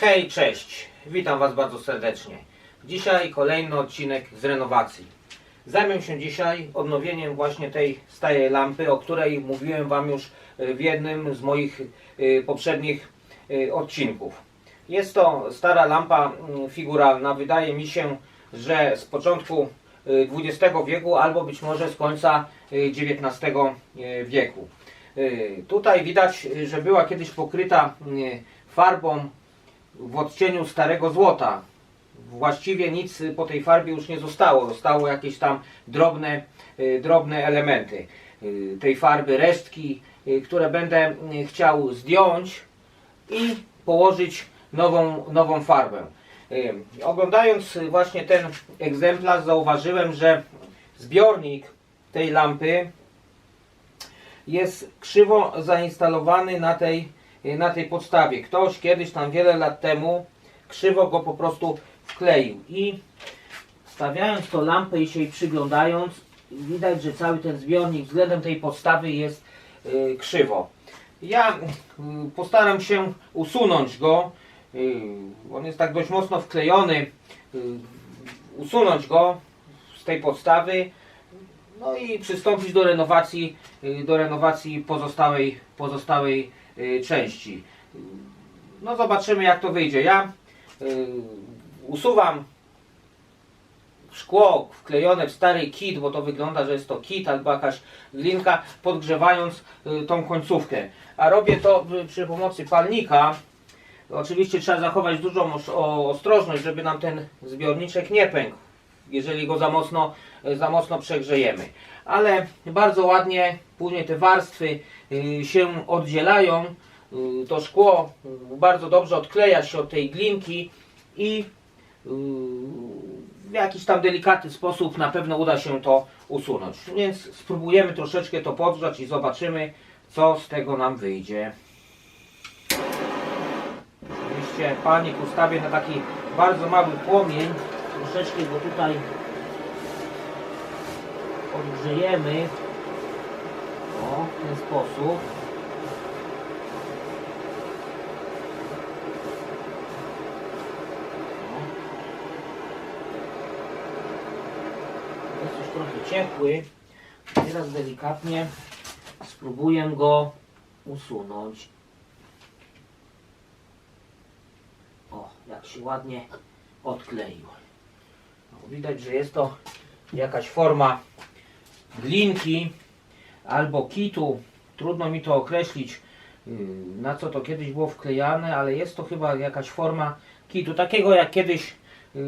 Hej, cześć. Witam Was bardzo serdecznie. Dzisiaj kolejny odcinek z renowacji. Zajmę się dzisiaj odnowieniem właśnie tej starej lampy, o której mówiłem Wam już y, w jednym z moich y, poprzednich y, odcinków. Jest to stara lampa mm, figuralna. Wydaje mi się, że z początku XX wieku albo być może z końca XIX wieku. Tutaj widać, że była kiedyś pokryta farbą w odcieniu starego złota. Właściwie nic po tej farbie już nie zostało. Zostało jakieś tam drobne, y, drobne elementy y, tej farby, resztki, y, które będę chciał zdjąć i położyć nową, nową farbę. Oglądając właśnie ten egzemplarz zauważyłem, że zbiornik tej lampy jest krzywo zainstalowany na tej, na tej podstawie. Ktoś kiedyś tam wiele lat temu krzywo go po prostu wkleił i stawiając tą lampę i się jej przyglądając widać, że cały ten zbiornik względem tej podstawy jest y, krzywo. Ja y, postaram się usunąć go. Y, on jest tak dość mocno wklejony. Y, usunąć go z tej podstawy. No i przystąpić do renowacji, y, do renowacji pozostałej, pozostałej y, części. Y, No zobaczymy jak to wyjdzie. Ja y, usuwam szkło wklejone w stary kit, bo to wygląda, że jest to kit albo jakaś glinka, podgrzewając y, tą końcówkę. A robię to przy pomocy palnika. Oczywiście trzeba zachować dużą ostrożność, żeby nam ten zbiorniczek nie pękł, jeżeli go za mocno, za mocno przegrzejemy. Ale bardzo ładnie później te warstwy y, się oddzielają. Y, To szkło y, bardzo dobrze odkleja się od tej glinki i w jakiś tam delikatny sposób na pewno uda się to usunąć. Więc spróbujemy troszeczkę to podgrzać i zobaczymy, co z tego nam wyjdzie. Oczywiście palnik ustawię na taki bardzo mały płomień. Troszeczkę go tutaj odgrzejemy. O, w ten sposób. Jest już trochę ciepły. Teraz delikatnie spróbuję go usunąć. O, jak się ładnie odkleił. No, widać, że jest to jakaś forma glinki albo kitu. Trudno mi to określić, yy, na co to kiedyś było wklejane, ale jest to chyba jakaś forma kitu. Takiego jak kiedyś yy,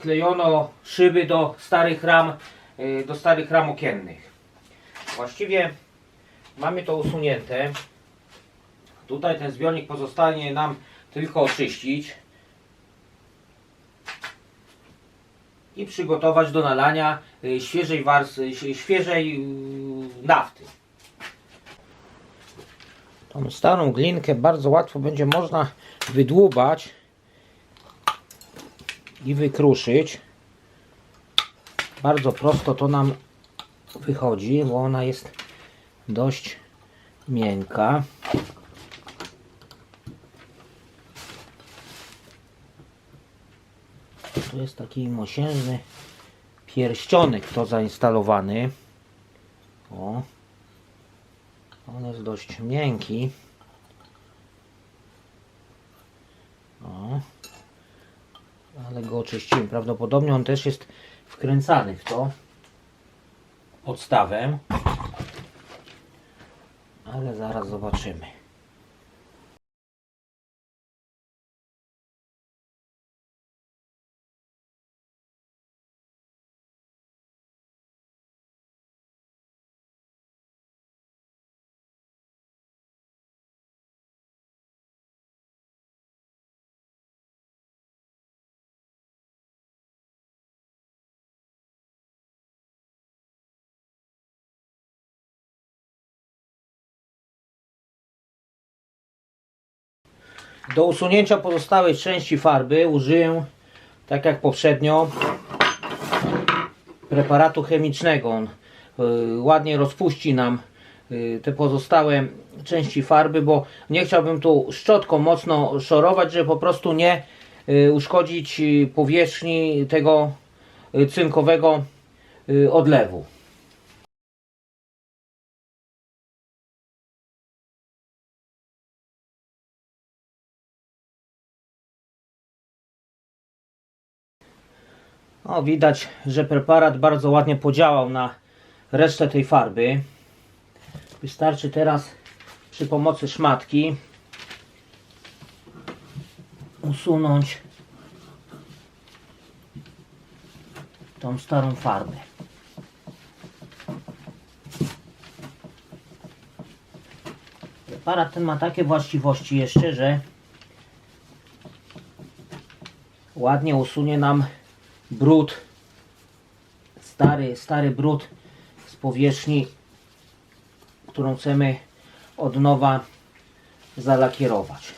klejono szyby do starych ram, yy, do starych ram okiennych. Właściwie mamy to usunięte. Tutaj ten zbiornik pozostanie nam tylko oczyścić i przygotować do nalania y, świeżej warstwy, świeżej y, nafty. Tą starą glinkę bardzo łatwo będzie można wydłubać i wykruszyć. Bardzo prosto to nam wychodzi, bo ona jest dość miękka. Tu jest taki mosiężny pierścionek to zainstalowany. O. On jest dość miękki. O. Ale go oczyściłem. Prawdopodobnie on też jest wkręcany w to podstawem. Ale zaraz zobaczymy. Do usunięcia pozostałej części farby użyję, tak jak poprzednio, preparatu chemicznego. On y, ładnie rozpuści nam y, te pozostałe części farby, bo nie chciałbym tu szczotką mocno szorować, żeby po prostu nie y, uszkodzić powierzchni tego cynkowego odlewu. O, widać, że preparat bardzo ładnie podziałał na resztę tej farby. Wystarczy teraz przy pomocy szmatki usunąć tą starą farbę. Preparat ten ma takie właściwości jeszcze, że ładnie usunie nam brud, stary, stary brud z powierzchni, którą chcemy od nowa zalakierować.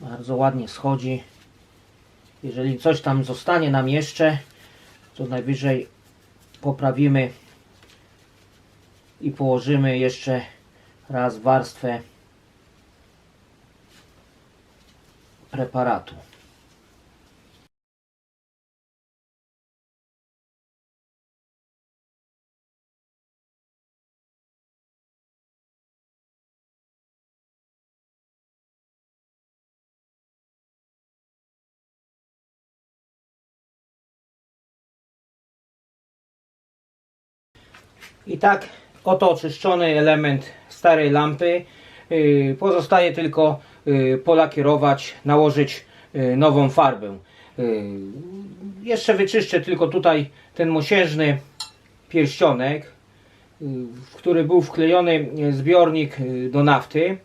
Bardzo ładnie schodzi. Jeżeli coś tam zostanie nam jeszcze, to najwyżej poprawimy i położymy jeszcze raz warstwę preparatu. I tak oto oczyszczony element starej lampy. Yy, Pozostaje tylko polakierować, nałożyć yy, nową farbę. Yy, Jeszcze wyczyszczę tylko tutaj ten mosiężny pierścionek, w który był wklejony zbiornik do nafty.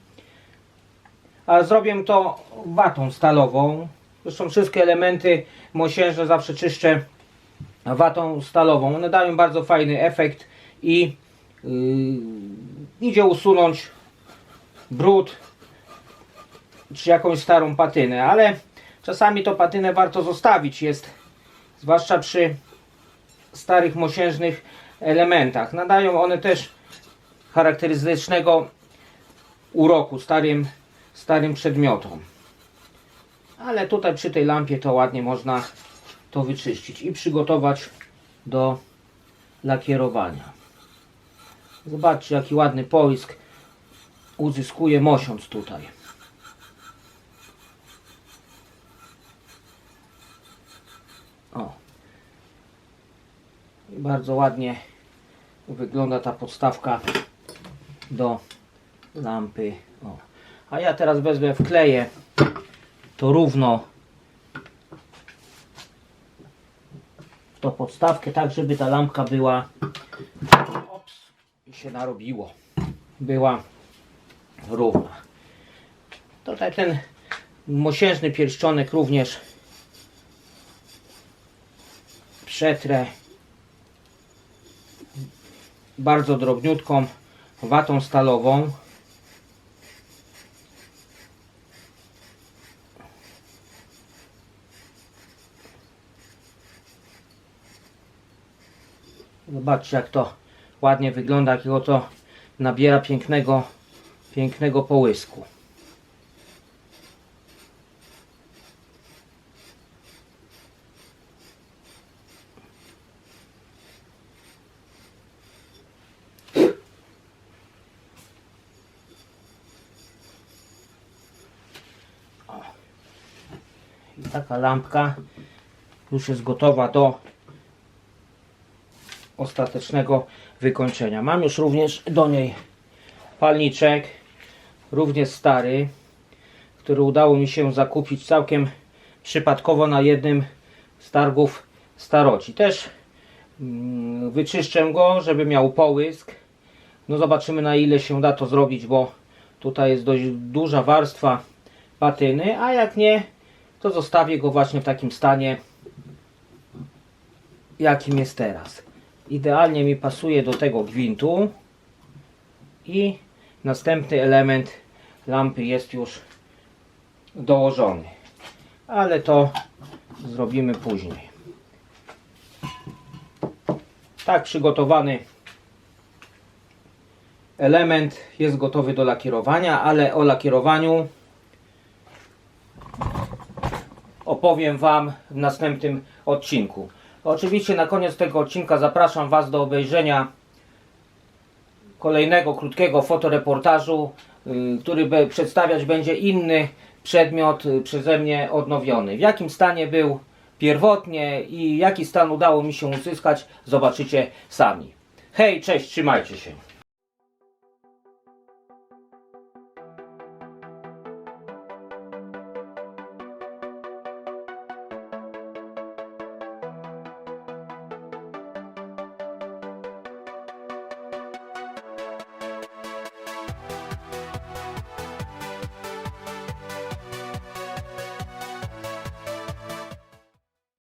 A zrobię to watą stalową. Zresztą wszystkie elementy mosiężne zawsze czyszczę watą stalową. One dają bardzo fajny efekt i yy, idzie usunąć brud czy jakąś starą patynę, ale czasami to patynę warto zostawić. Jest zwłaszcza przy starych mosiężnych elementach. Nadają one też charakterystycznego uroku starym, starym przedmiotom. Ale tutaj przy tej lampie to ładnie można to wyczyścić i przygotować do lakierowania. Zobaczcie jaki ładny połysk uzyskuje mosiąc tutaj. O. I bardzo ładnie wygląda ta podstawka do lampy. O. A ja teraz wezmę wkleję to równo w tą podstawkę, tak żeby ta lampka była ops, i się narobiło była równa tutaj ten mosiężny pierścionek również przetrę bardzo drobniutką watą stalową Zobaczcie jak to ładnie wygląda, jakiego to nabiera pięknego, pięknego połysku. Taka lampka już jest gotowa do ostatecznego wykończenia. Mam już również do niej palniczek, również stary, który udało mi się zakupić całkiem przypadkowo na jednym z targów staroci. Też mm, wyczyszczę go, żeby miał połysk. No zobaczymy na ile się da to zrobić, bo tutaj jest dość duża warstwa patyny, a jak nie, to zostawię go właśnie w takim stanie, jakim jest teraz. Idealnie mi pasuje do tego gwintu i następny element lampy jest już dołożony. Ale to zrobimy później. Tak przygotowany element jest gotowy do lakierowania, ale o lakierowaniu opowiem Wam w następnym odcinku. Oczywiście na koniec tego odcinka zapraszam Was do obejrzenia kolejnego krótkiego fotoreportażu, y, który przedstawiać będzie inny przedmiot y, przeze mnie odnowiony. W jakim stanie był pierwotnie i jaki stan udało mi się uzyskać, zobaczycie sami. Hej, cześć, trzymajcie się.